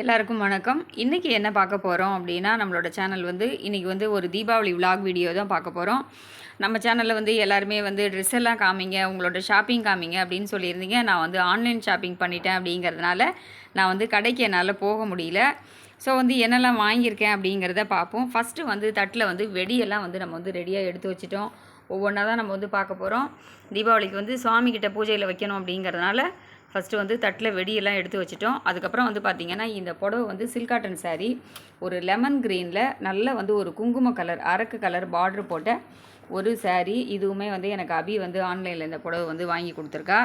எல்லாருக்கும் வணக்கம். இன்றைக்கி என்ன பார்க்க போகிறோம் அப்படின்னா நம்மளோட சேனல் வந்து இன்றைக்கி வந்து ஒரு தீபாவளி விலாக் வீடியோ தான் பார்க்க போகிறோம் நம்ம சேனலில் வந்து எல்லாருமே வந்து ட்ரெஸ் எல்லாம் காமிங்க உங்களோட ஷாப்பிங் காமிங்க அப்படின்னு சொல்லியிருந்தீங்க. நான் வந்து ஆன்லைன் ஷாப்பிங் பண்ணிட்டேன் அப்படிங்கிறதுனால நான் வந்து கடைக்கு என்னால் போக முடியல. ஸோ வந்து என்னெல்லாம் வாங்கியிருக்கேன் அப்படிங்கிறத பார்ப்போம். ஃபஸ்ட்டு வந்து தட்டில் வந்து வெடியெல்லாம் வந்து நம்ம வந்து ரெடியாக எடுத்து வச்சிட்டோம். ஒவ்வொன்றா தான் நம்ம வந்து பார்க்க போகிறோம் தீபாவளிக்கு வந்து சுவாமிக்கிட்ட பூஜையில் வைக்கணும் அப்படிங்கிறதுனால ஃபஸ்ட்டு வந்து தட்டில் வெடியெல்லாம் எடுத்து வச்சிட்டோம். அதுக்கப்புறம் வந்து பார்த்திங்கன்னா இந்த புடவை வந்து சில்க் காட்டன் ஒரு லெமன் க்ரீனில் நல்ல வந்து ஒரு குங்கும கலர் அரக்கு கலர் பார்டர் போட்ட ஒரு சாரீ இதுவுமே வந்து எனக்கு அபி வந்து ஆன்லைனில் இந்த புடவை வந்து வாங்கி கொடுத்துருக்கா.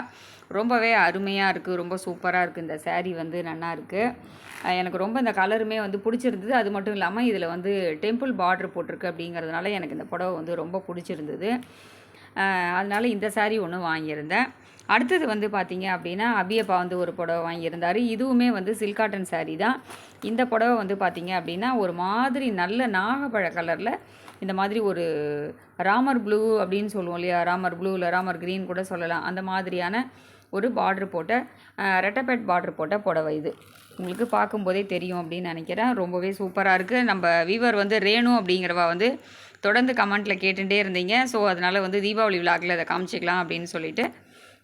ரொம்பவே அருமையாக இருக்குது ரொம்ப சூப்பராக இருக்குது இந்த சாரீ வந்து நல்லா இருக்குது எனக்கு ரொம்ப இந்த கலருமே வந்து பிடிச்சிருந்தது. அது மட்டும் இல்லாமல் இதில் வந்து டெம்பிள் பார்டர் போட்டிருக்கு அப்படிங்கிறதுனால எனக்கு இந்த புடவை வந்து ரொம்ப பிடிச்சிருந்தது. அதனால் இந்த சாரீ ஒன்று வாங்கியிருந்தேன். அடுத்தது வந்து பார்த்தீங்க அப்படின்னா அபியப்பா வந்து ஒரு புடவை வாங்கியிருந்தார். இதுவுமே வந்து சில்க் காட்டன் தான். இந்த புடவை வந்து பார்த்தீங்க அப்படின்னா ஒரு மாதிரி நல்ல நாகப்பழ கலரில் இந்த மாதிரி ஒரு ராமர் ப்ளூ அப்படின்னு சொல்லுவோம் இல்லையா? ராமர் ப்ளூ இல்லை ராமர் க்ரீன் கூட சொல்லலாம். அந்த மாதிரியான ஒரு பார்டர் போட்ட ரெட்டப்பேட் பார்டர் போட்ட புடவை இது. உங்களுக்கு பார்க்கும்போதே தெரியும் அப்படின்னு நினைக்கிறேன். ரொம்பவே சூப்பராக இருக்குது நம்ம வீவர் வந்து ரேணு அப்படிங்கிறவா வந்து தொடர்ந்து கமெண்ட்டில் கேட்டுகிட்டே இருந்தீங்க. ஸோ அதனால் வந்து தீபாவளி விழாக்கில் அதை காமிச்சிக்கலாம் அப்படின்னு சொல்லிட்டு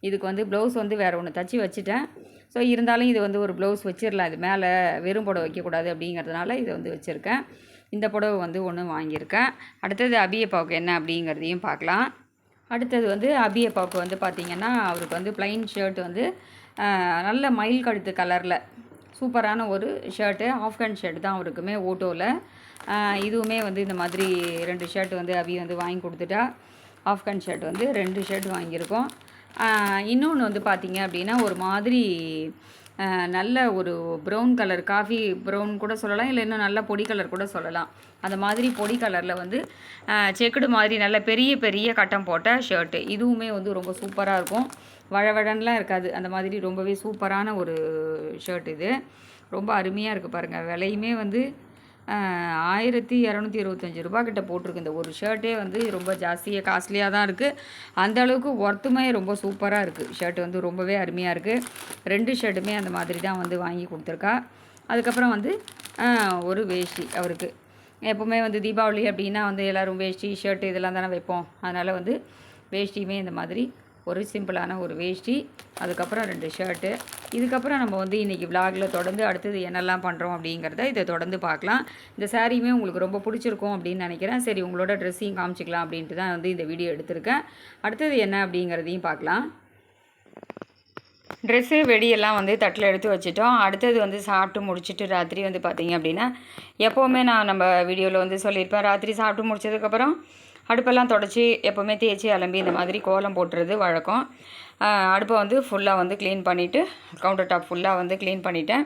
இதுக்கு வந்து ப்ளவுஸ் வந்து வேறு ஒன்று தச்சு வச்சுட்டேன். ஸோ இருந்தாலும் இது வந்து ஒரு ப்ளவுஸ் வச்சிடலாம் இது மேலே வெறும் புடவை வைக்கக்கூடாது அப்படிங்கிறதுனால இதை வந்து வச்சுருக்கேன். இந்த புடவை வந்து ஒன்று வாங்கியிருக்கேன். அடுத்தது அபியப்பாவுக்கு என்ன அப்படிங்கிறதையும் பார்க்கலாம். அடுத்தது வந்து அபியப்பாவுக்கு வந்து பார்த்திங்கன்னா அவருக்கு வந்து ப்ளைன் ஷர்ட் வந்து நல்ல மயில் கழுத்து கலரில் சூப்பரான ஒரு ஷர்ட்டு ஆஃப்கன் ஷர்ட் தான் அவருக்குமே ஓட்டோவில் இதுவுமே வந்து இந்த மாதிரி ரெண்டு ஷர்ட் வந்து அபி வந்து வாங்கி கொடுத்துட்டா. ஆஃப்கன் ஷர்ட் வந்து ரெண்டு ஷர்ட் வாங்கியிருக்கோம். இன்னொன்று வந்து பார்த்திங்க அப்படின்னா ஒரு மாதிரி நல்ல ஒரு ப்ரௌன் கலர் காஃபி ப்ரௌன் கூட சொல்லலாம் இல்லை இன்னும் நல்ல பொடி கலர் கூட சொல்லலாம். அந்த மாதிரி பொடி கலரில் வந்து செக்குடு மாதிரி நல்ல பெரிய பெரிய கட்டம் போட்ட ஷர்ட்டு இதுவுமே வந்து ரொம்ப சூப்பராக இருக்கும். வழவழன்லாம் இருக்காது. அந்த மாதிரி ரொம்பவே சூப்பரான ஒரு ஷர்ட் இது. ரொம்ப அருமையாக இருக்குது பாருங்கள் விலையுமே வந்து ஆயிரத்தி இரநூத்தி இருபத்தஞ்சி ரூபா கிட்ட போட்டிருக்கு. இந்த ஒரு ஷர்ட்டே வந்து ரொம்ப ஜாஸ்தியாக காஸ்ட்லியாக தான் இருக்குது அந்த அளவுக்கு ஒர்த்துமே ரொம்ப சூப்பராக இருக்குது ஷர்ட் வந்து ரொம்பவே அருமையாக இருக்குது ரெண்டு ஷர்ட்டுமே அந்த மாதிரி தான் வந்து வாங்கி கொடுத்துருக்கா. அதுக்கப்புறம் வந்து ஒரு வேஷ்டி அவருக்கு. எப்போவுமே வந்து தீபாவளி அப்படின்னா வந்து எல்லோரும் வேஷ்டி ஷர்ட் இதெல்லாம் தானே வைப்போம். அதனால் வந்து வேஷ்டியுமே இந்த மாதிரி ஒரு சிம்பிளான ஒரு வேஷ்டி அதுக்கப்புறம் ரெண்டு ஷர்ட்டு. இதுக்கப்புறம் நம்ம வந்து இன்றைக்கி விலாகில் தொடர்ந்து அடுத்தது என்னெல்லாம் பண்ணுறோம் அப்படிங்கிறத இதை தொடர்ந்து பார்க்கலாம். இந்த சாரியுமே உங்களுக்கு ரொம்ப பிடிச்சிருக்கும் அப்படின்னு நினைக்கிறேன். சரி உங்களோட ட்ரெஸ்ஸையும் காமிச்சிக்கலாம் அப்படின்ட்டு தான் வந்து இந்த வீடியோ எடுத்திருக்கேன். அடுத்தது என்ன அப்படிங்கிறதையும் பார்க்கலாம். ட்ரெஸ்ஸு வெடியெல்லாம் வந்து தட்டில் எடுத்து வச்சுட்டோம். அடுத்தது வந்து சாப்பிட்டு முடிச்சுட்டு ராத்திரி வந்து பார்த்தீங்க அப்படின்னா எப்போவுமே நான் நம்ம வீடியோவில் வந்து சொல்லியிருப்பேன். ராத்திரி சாப்பிட்டு முடிச்சதுக்கப்புறம் அடுப்பெல்லாம் தொடச்சி எப்போவுமே தேய்ச்சி அலம்பி இந்த மாதிரி கோலம் போட்டுறது வழக்கம். அடுப்பை வந்து ஃபுல்லாக வந்து க்ளீன் பண்ணிவிட்டு கவுண்டர் டாப் ஃபுல்லாக வந்து க்ளீன் பண்ணிட்டேன்.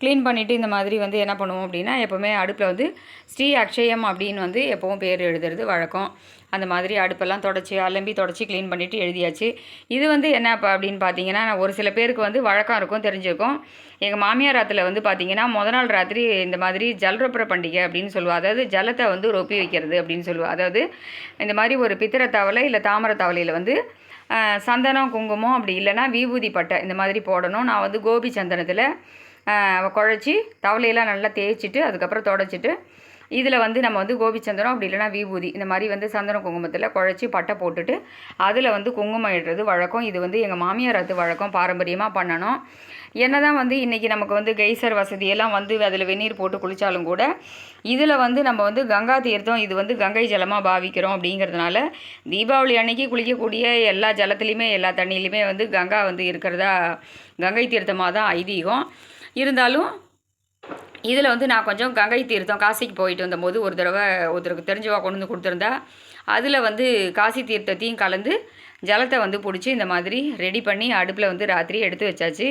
க்ளீன் பண்ணிவிட்டு இந்த மாதிரி வந்து என்ன பண்ணுவோம் அப்படின்னா எப்போவுமே அடுப்பில் வந்து ஸ்ரீ அக்ஷயம் அப்படின்னு வந்து எப்போவும் பேர் எழுதுறது வழக்கம். அந்த மாதிரி அடுப்பெல்லாம் தொடச்சி அலம்பி தொடச்சி க்ளீன் பண்ணிவிட்டு எழுதியாச்சு. இது வந்து என்ன இப்போ அப்படின்னு பார்த்தீங்கன்னா நான் ஒரு சில பேருக்கு வந்து வழக்கம் இருக்கும் தெரிஞ்சிருக்கும். எங்கள் மாமியார் ராத்தில் வந்து பார்த்தீங்கன்னா முத நாள் ராத்திரி இந்த மாதிரி ஜல்ரப்புற பண்டிகை அப்படின்னு சொல்லுவோம் அதாவது ஜலத்தை வந்து ரொப்பி வைக்கிறது அப்படின்னு சொல்லுவோம் அதாவது இந்த மாதிரி ஒரு பித்திர தவளை இல்லை தாமரை தவளையில் வந்து சந்தனம் குங்குமம் அப்படி இல்லைன்னா விபூதி பட்டை இந்த மாதிரி போடணும். நான் வந்து கோபி சந்தனத்தில் குழச்சி தவளையெல்லாம் நல்லா தேய்ச்சிட்டு அதுக்கப்புறம் தொடச்சிட்டு இதில் வந்து நம்ம வந்து கோபிச்சந்திரம் அப்படி இல்லைன்னா விபூதி இந்த மாதிரி வந்து சந்தன குங்குமத்தில் குழச்சி பட்டை போட்டுட்டு அதில் வந்து குங்குமம் இடுறது வழக்கம். இது வந்து எங்கள் மாமியார் அது வழக்கம் பாரம்பரியமாக பண்ணணும். என்ன தான் வந்து இன்றைக்கி நமக்கு வந்து கெய்சர் வசதியெல்லாம் வந்து அதில் வெந்நீர் போட்டு குளித்தாலும் கூட இதில் வந்து நம்ம வந்து கங்கா தீர்த்தம் இது வந்து கங்கை ஜலமாக பாவிக்கிறோம் அப்படிங்கிறதுனால தீபாவளி அன்னைக்கு குளிக்கக்கூடிய எல்லா ஜலத்துலேயுமே எல்லா தண்ணியிலையுமே வந்து கங்கா வந்து இருக்கிறதா கங்கை தீர்த்தமாக தான் ஐதீகம். இருந்தாலும் இதில் வந்து நான் கொஞ்சம் கங்கை தீர்த்தம் காசிக்கு போயிட்டு வந்தபோது ஒரு தடவை ஒருத்தருக்கு தெரிஞ்சவா கொண்டு வந்து கொடுத்துருந்தா அதில் வந்து காசி தீர்த்தத்தையும் கலந்து ஜலத்தை வந்து பிடிச்சி இந்த மாதிரி ரெடி பண்ணி அடுப்பில் வந்து ராத்திரி எடுத்து வச்சாச்சு.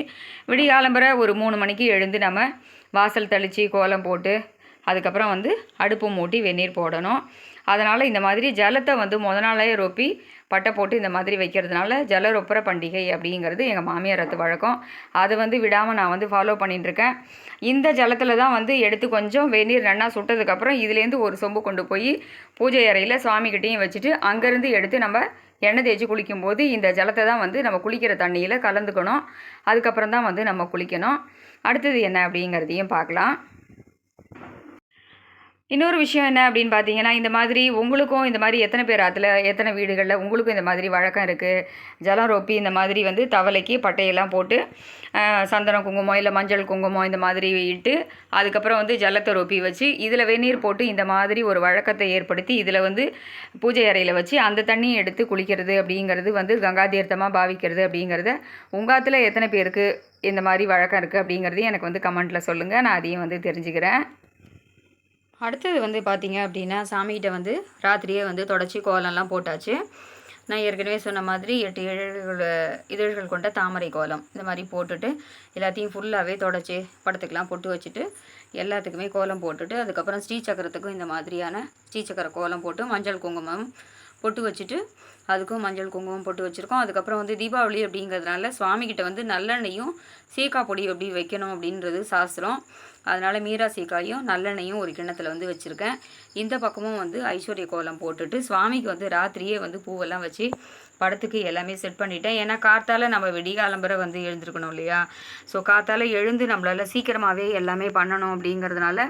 விடிகாலம்பரை ஒரு மூணு மணிக்கு எழுந்து நம்ம வாசல் தெளித்து கோலம் போட்டு அதுக்கப்புறம் வந்து அடுப்பு மூட்டி வெந்நீர் போடணும். அதனால் இந்த மாதிரி ஜலத்தை வந்து முத நாளே ரொப்பி பட்டை போட்டு இந்த மாதிரி வைக்கிறதுனால ஜல ரொப்புற பண்டிகை அப்படிங்கிறது எங்கள் மாமியார் ரத்து வழக்கம். அதை வந்து விடாமல் நான் வந்து ஃபாலோ பண்ணிட்டுருக்கேன். இந்த ஜலத்தில் தான் வந்து எடுத்து கொஞ்சம் வெந்நீர் நன்னா சுட்டதுக்கப்புறம் இதுலேருந்து ஒரு சொம்பு கொண்டு போய் பூஜை அறையில் சுவாமிகிட்டையும் வச்சுட்டு அங்கேருந்து எடுத்து நம்ம எண்ணெய் தேய்ச்சி குளிக்கும்போது இந்த ஜலத்தை தான் வந்து நம்ம குளிக்கிற தண்ணியில் கலந்துக்கணும். அதுக்கப்புறம் தான் வந்து நம்ம குளிக்கணும். அடுத்தது என்ன அப்படிங்கிறதையும் பார்க்கலாம். இன்னொரு விஷயம் என்ன அப்படின்னு பார்த்தீங்கன்னா இந்த மாதிரி உங்களுக்கும் இந்த மாதிரி எத்தனை பேர் ஆற்றுல எத்தனை வீடுகளில் உங்களுக்கும் இந்த மாதிரி வழக்கம் இருக்குது ஜலம் ரொப்பி இந்த மாதிரி வந்து தவளைக்கு பட்டையெல்லாம் போட்டு சந்தனம் குங்குமம் இல்லை மஞ்சள் குங்குமம் இந்த மாதிரி இட்டு அதுக்கப்புறம் வந்து ஜலத்தை ரொப்பி வச்சு இதில் வெந்நீர் போட்டு இந்த மாதிரி ஒரு வழக்கத்தை ஏற்படுத்தி இதில் வந்து பூஜை அறையில் வச்சு அந்த தண்ணியை எடுத்து குளிக்கிறது அப்படிங்கிறது வந்து கங்கா தீர்த்தமாக பாவிக்கிறது அப்படிங்கிறத உங்காத்தில் எத்தனை பேருக்கு இந்த மாதிரி வழக்கம் இருக்குது அப்படிங்கிறதையும் எனக்கு வந்து கமெண்ட்டில் சொல்லுங்கள் நான் அதையும் வந்து தெரிஞ்சுக்கிறேன். அடுத்தது வந்து பார்த்தீங்க அப்படின்னா சாமிகிட்ட வந்து ராத்திரியே வந்து தொடச்சி கோலம்லாம் போட்டாச்சு. நான் ஏற்கனவே சொன்ன மாதிரி எட்டு இதழ்கள் இதழ்கள் கொண்ட தாமரை கோலம் இந்த மாதிரி போட்டுட்டு எல்லாத்தையும் ஃபுல்லாகவே தொடச்சி படத்துக்கெலாம் பொட்டு வச்சுட்டு எல்லாத்துக்குமே கோலம் போட்டுட்டு அதுக்கப்புறம் ஸ்ரீசக்கரத்துக்கும் இந்த மாதிரியான ஸ்ரீசக்கர கோலம் போட்டு மஞ்சள் குங்குமம் பொட்டு வச்சுட்டு அதுக்கும் மஞ்சள் குங்குமம் போட்டு வச்சுருக்கோம். அதுக்கப்புறம் வந்து தீபாவளி அப்படிங்கிறதுனால சுவாமிகிட்ட வந்து நல்லெண்ணெயும் சீக்கா பொடி எப்படி வைக்கணும் அப்படின்றது சாஸ்திரம். அதனால் மீராசிக்காயும் நல்லெண்ணையும் நல்லெண்ணெயும் ஒரு கிண்ணத்தில் வந்து வச்சுருக்கேன். இந்த பக்கமும் வந்து ஐஸ்வர்ய கோலம் போட்டுட்டு சுவாமிக்கு வந்து ராத்திரியே வந்து பூவெல்லாம் வச்சு படத்துக்கு எல்லாமே செட் பண்ணிட்டேன். ஏன்னா காற்றால் நம்ம விடிகாலம்பரை வந்து எழுந்திருக்கணும் இல்லையா? ஸோ காத்தால எழுந்து நம்மளால் சீக்கிரமாகவே எல்லாமே பண்ணணும் அப்படிங்கிறதுனால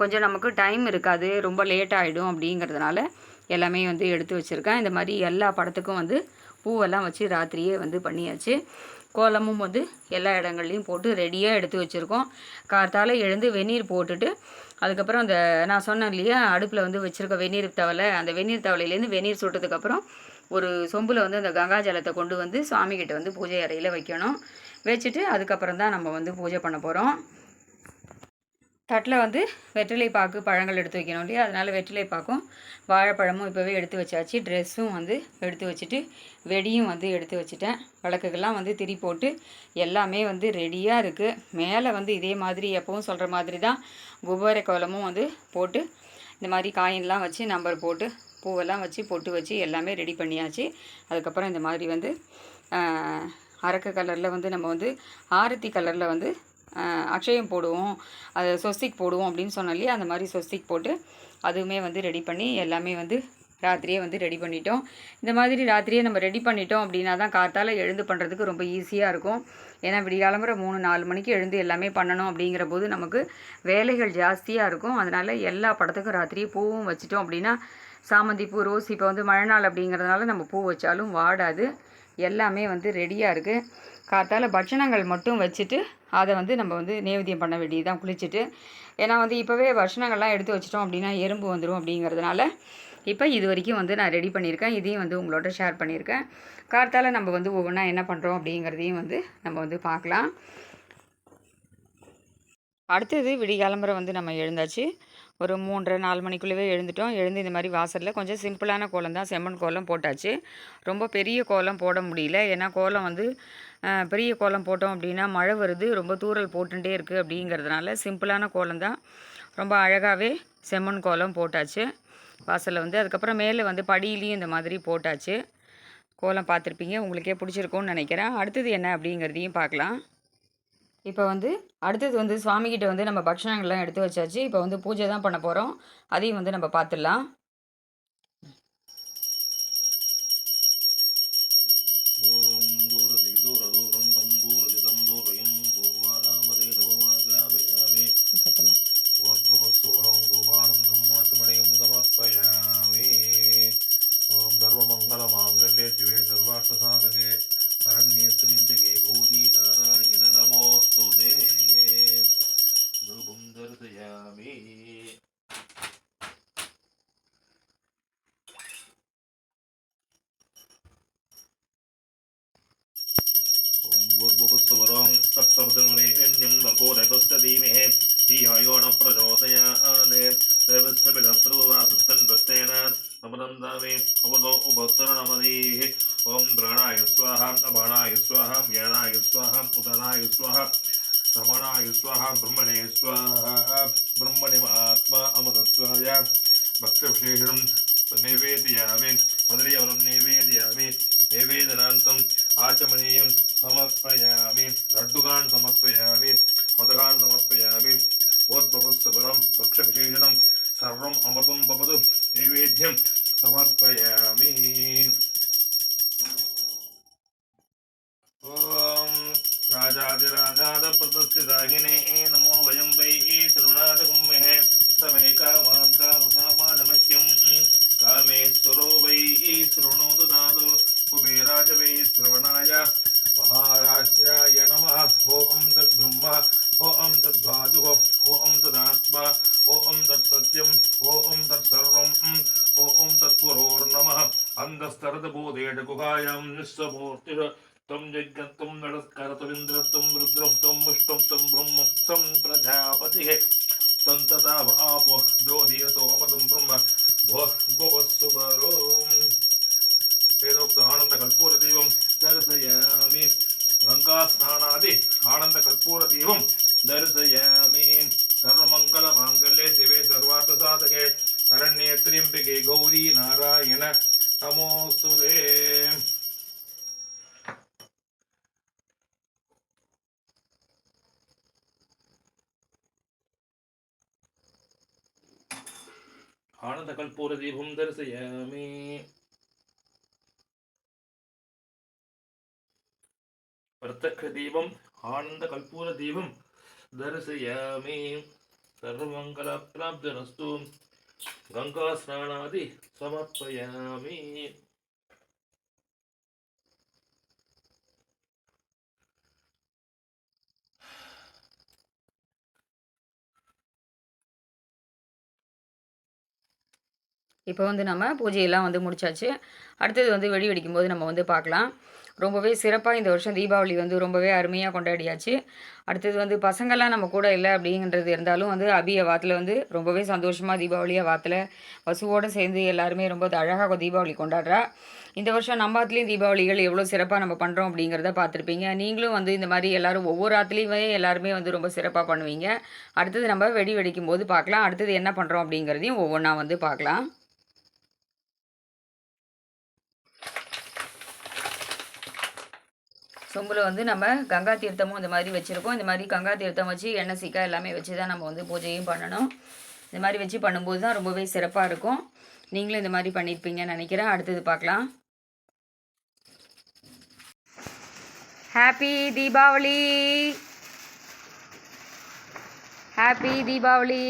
கொஞ்சம் நமக்கு டைம் இருக்காது. ரொம்ப லேட் ஆகிடும் அப்படிங்கிறதுனால எல்லாமே வந்து எடுத்து வச்சுருக்கேன். இந்த மாதிரி எல்லா படத்துக்கும் வந்து பூவெல்லாம் வச்சு ராத்திரியே வந்து பண்ணியாச்சு. கோலமும் வந்து எல்லா இடங்கள்லையும் போட்டு ரெடியாக எடுத்து வச்சுருக்கோம். கார்த்தால எழுந்து வெந்நீர் போட்டுட்டு அதுக்கப்புறம் அந்த நான் சொன்னேன் இல்லையா அடுப்பில் வந்து வச்சுருக்க வெந்நீர் தவலை அந்த வெந்நீர் தவளையிலேருந்து வெந்நீர் சுட்டதுக்கப்புறம் ஒரு சொம்பில் வந்து அந்த கங்கா ஜலத்தை கொண்டு வந்து சுவாமிகிட்ட வந்து பூஜை அறையில் வைக்கணும். வச்சுட்டு அதுக்கப்புறம் தான் நம்ம வந்து பூஜை பண்ண போகிறோம் தட்டில் வந்து வெற்றிலை பாக்கு பழங்கள் எடுத்து வைக்கணும் இல்லையா? அதனால் வெற்றிலை பாக்கும் வாழைப்பழமும் இப்போவே எடுத்து வச்சாச்சு. ட்ரெஸ்ஸும் வந்து எடுத்து வச்சுட்டு வெடியும் வந்து எடுத்து வச்சுட்டேன். விளக்குக்கெல்லாம் வந்து திரி போட்டு எல்லாமே வந்து ரெடியாக இருக்குது மேலே வந்து இதே மாதிரி எப்பவும் சொல்கிற மாதிரி தான் குபேர கோலமும் வந்து போட்டு இந்த மாதிரி காயின்லாம் வச்சு நம்பர் போட்டு பூவெல்லாம் வச்சு பொட்டு வச்சு எல்லாமே ரெடி பண்ணியாச்சு. அதுக்கப்புறம் இந்த மாதிரி வந்து அரக்கு கலரில் வந்து நம்ம வந்து ஆரத்தி கலரில் வந்து அக்ஷயம் போடுவோம். அது சொஸ்திக் போடுவோம் அப்படின்னு சொன்னோம் இல்லையா அந்த மாதிரி சொஸ்திக் போட்டு அதுவுமே வந்து ரெடி பண்ணி எல்லாமே வந்து ராத்திரியே வந்து ரெடி பண்ணிட்டோம். இந்த மாதிரி ராத்திரியே நம்ம ரெடி பண்ணிட்டோம் அப்படின்னா தான் காற்றால் எழுந்து பண்ணுறதுக்கு ரொம்ப ஈஸியாக இருக்கும். ஏன்னா விடிகாலம்புற மூணு நாலு மணிக்கு எழுந்து எல்லாமே பண்ணணும் அப்படிங்கிற போது நமக்கு வேலைகள் ஜாஸ்தியாக இருக்கும். அதனால் எல்லா படத்துக்கும் ராத்திரியே பூவும் வச்சிட்டோம் அப்படின்னா சாமந்தி பூ ரோஸ் இப்போ வந்து மழை நாள் அப்படிங்கிறதுனால நம்ம பூ வச்சாலும் வாடாது. எல்லாமே வந்து ரெடியாக இருக்குது காத்தால பட்சணங்கள் மட்டும் வச்சுட்டு அதை வந்து நம்ம வந்து நேவேத்தியம் பண்ண வேண்டியதுதான் குளிச்சுட்டு. ஏன்னா வந்து இப்போவே பட்சணங்கள்லாம் எடுத்து வச்சிட்டோம் அப்படின்னா எறும்பு வந்துடும் அப்படிங்கிறதுனால இப்போ இது வரைக்கும் வந்து நான் ரெடி பண்ணியிருக்கேன். இதையும் வந்து உங்களோட ஷேர் பண்ணியிருக்கேன். கார்த்தால் நம்ம வந்து ஒவ்வொன்றா என்ன பண்ணுறோம் அப்படிங்கிறதையும் வந்து நம்ம வந்து பார்க்கலாம். அடுத்தது விடிகாலம்பரை வந்து நம்ம எழுந்தாச்சு. ஒரு மூன்றரை நாலு மணிக்குள்ளவே எழுந்துட்டோம். எழுந்து இந்த மாதிரி வாசலில் கொஞ்சம் சிம்பிளான கோலம் தான். செம்மண் கோலம் போட்டாச்சு. ரொம்ப பெரிய கோலம் போட முடியல. ஏன்னா கோலம் வந்து பெரிய கோலம் போட்டோம் அப்படின்னா மழை வருது. ரொம்ப தூறல் போட்டுகிட்டே இருக்குது அப்படிங்கிறதுனால சிம்பிளான கோலம் தான். ரொம்ப அழகாகவே செம்மண் கோலம் போட்டாச்சு. வாசலில் வந்து அதுக்கப்புறம் மேலே வந்து படியிலையும் இந்த மாதிரி போட்டாச்சு. கோலம் பார்த்துருப்பீங்க. உங்களுக்கே பிடிச்சிருக்கும்னு நினைக்கிறேன். அடுத்தது என்ன அப்படிங்கிறதையும் பார்க்கலாம். இப்போ வந்து அடுத்தது வந்து சுவாமிகிட்ட வந்து நம்ம பக்ஷணங்கள்லாம் எடுத்து வச்சாச்சு. இப்போ வந்து பூஜை தான் பண்ண போகிறோம் அதையும் வந்து நம்ம பார்த்துடலாம் tell me रमणाय स्वाहा ब्रह्मणे स्वाहा ब्रह्मणिमात्मा अमृतत्वाय भक्तविशेषणं निवेदयामि मदरीयवरं निवेदयामि निवेदनान्तम् आचमनीयं समर्पयामि, लड्डुकान् समर्पयामि। विश्वमूर्तिः तं यज्ञत्वं नरस्करतुमिन्द्रत्वं रुद्रं तं विष्णुं तं ब्रह्म तं प्रजापतिः तं तथा आपो ज्योतिरसो अपदं ब्रह्म भो भुवस्सुबरो वेदोक्त आनन्दकर्पूरदीपं दर्शयामि गङ्गास्नानादि आनन्दकर्पूरदीपं दर्शयामि सर्वमङ्गलमाङ्गल्ये शिवे सर्वार्थसाधके शरण्ये त्र्यम्बिके गौरी नारायण नमोऽस्तु ते आनन्दकर्पूरदीपं दर्शयामि प्रत्यक्षदीपम् आनन्दकर्पूरदीपं दर्शयामि सर्वमङ्गलप्राप्तिरस्तु गङ्गास्नानादि समर्पयामि இப்போ வந்து நம்ம பூஜையெல்லாம் வந்து முடிச்சாச்சு. அடுத்தது வந்து வெடி வெடிக்கும்போது நம்ம வந்து பார்க்கலாம். ரொம்பவே சிறப்பாக இந்த வருஷம் தீபாவளி வந்து ரொம்பவே அருமையாக கொண்டாடியாச்சு. அடுத்தது வந்து பசங்கள்லாம் நம்ம கூட இல்லை அப்படிங்கிறது இருந்தாலும் வந்து அபிய வாத்தில் வந்து ரொம்பவே சந்தோஷமாக தீபாவளியாக வாத்தில் பசுவோடு சேர்ந்து எல்லாருமே ரொம்ப அழகாக தீபாவளி கொண்டாடுறா. இந்த வருஷம் நம்ம ஆத்துலேயும் தீபாவளிகள் எவ்வளோ சிறப்பாக நம்ம பண்ணுறோம் அப்படிங்கிறத பார்த்துருப்பீங்க. நீங்களும் வந்து இந்த மாதிரி எல்லோரும் ஒவ்வொரு ஆத்துலேயுமே எல்லாருமே வந்து ரொம்ப சிறப்பாக பண்ணுவீங்க. அடுத்தது நம்ம வெடி வெடிக்கும் போது பார்க்கலாம். அடுத்தது என்ன பண்ணுறோம் அப்படிங்கிறதையும் ஒவ்வொன்றா வந்து பார்க்கலாம். சொம்பில் வந்து நம்ம கங்கா தீர்த்தமும் இந்த மாதிரி வச்சுருக்கோம். இந்த மாதிரி கங்கா தீர்த்தம் வச்சு எண்ணெய் சிக்கா எல்லாமே வச்சு தான் நம்ம வந்து பூஜையும் பண்ணணும். இந்த மாதிரி வச்சு பண்ணும்போது தான் ரொம்பவே சிறப்பாக இருக்கும். நீங்களும் இந்த மாதிரி பண்ணியிருப்பீங்கன்னு நினைக்கிறேன். அடுத்தது பார்க்கலாம். Happy Deepavali happy Deepavali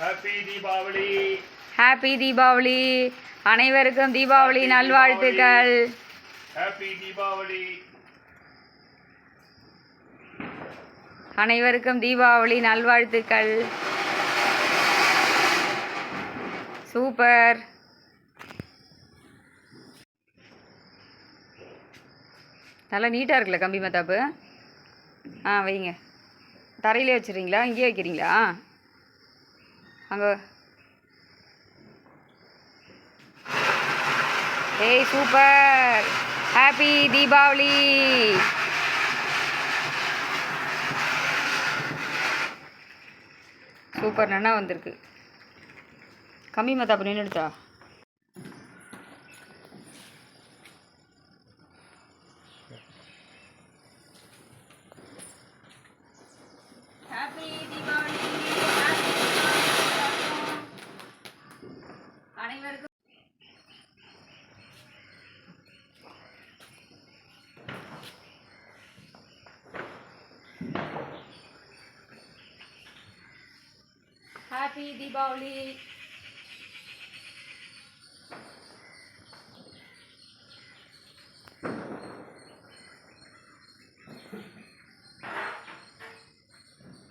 happy Deepavali. Happy Deepavali. அனைவருக்கும் தீபாவளி நல்வாழ்த்துக்கள். ஹாப்பி தீபாவளி. அனைவருக்கும் தீபாவளி நல்வாழ்த்துக்கள். சூப்பர். நல்லா நீட்டாக இருக்குல்ல கம்பி மத்தாப்பு? ஆ வைங்க. தரையிலே வச்சுறீங்களா இங்கேயே வைக்கிறீங்களா? அங்கே ஏய் சூப்பர். ஹாப்பி தீபாவளி சூப்பர் நன்னா வந்திருக்கு. கம்மி மத்தாப்பு நின்றுடுச்சா ஹாப்பி தீபாவளி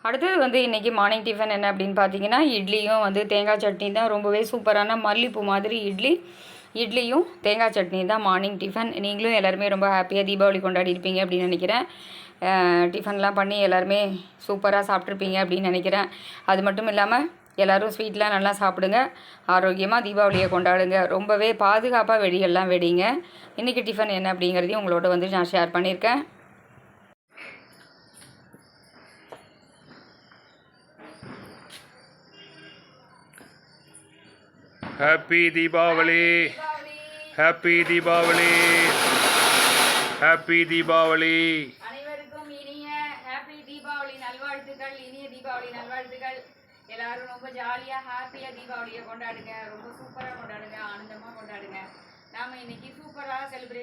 அடுத்தது வந்து இன்றைக்கி மார்னிங் டிஃபன் என்ன அப்படின்னு பார்த்தீங்கன்னா இட்லியும் வந்து தேங்காய் சட்னி தான். ரொம்பவே சூப்பரான மல்லிப்பூ மாதிரி இட்லி. இட்லியும் தேங்காய் சட்னி தான் மார்னிங் டிஃபன் நீங்களும் எல்லாருமே ரொம்ப ஹாப்பியாக தீபாவளி கொண்டாடி இருப்பீங்க அப்படின்னு நினைக்கிறேன். டிஃபன்லாம் பண்ணி எல்லாருமே சூப்பராக சாப்பிட்ருப்பீங்க அப்படின்னு நினைக்கிறேன். அது மட்டும் இல்லாமல் எல்லோரும் ஸ்வீட்லாம் நல்லா சாப்பிடுங்க. ஆரோக்கியமாக தீபாவளியை கொண்டாடுங்க. ரொம்பவே பாதுகாப்பாக வெடிகள்லாம் வெடிங்க. இன்றைக்கி டிஃபன் என்ன அப்படிங்கிறதையும் உங்களோட வந்து நான் ஷேர் பண்ணியிருக்கேன். Happy Deepavali happy Deepavali happy Deepavali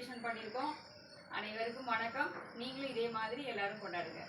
celebration பண்ணியிருக்கோம். அனைவருக்கும் வணக்கம். நீங்களும் இதே மாதிரி எல்லாரும் கொண்டாடுங்க.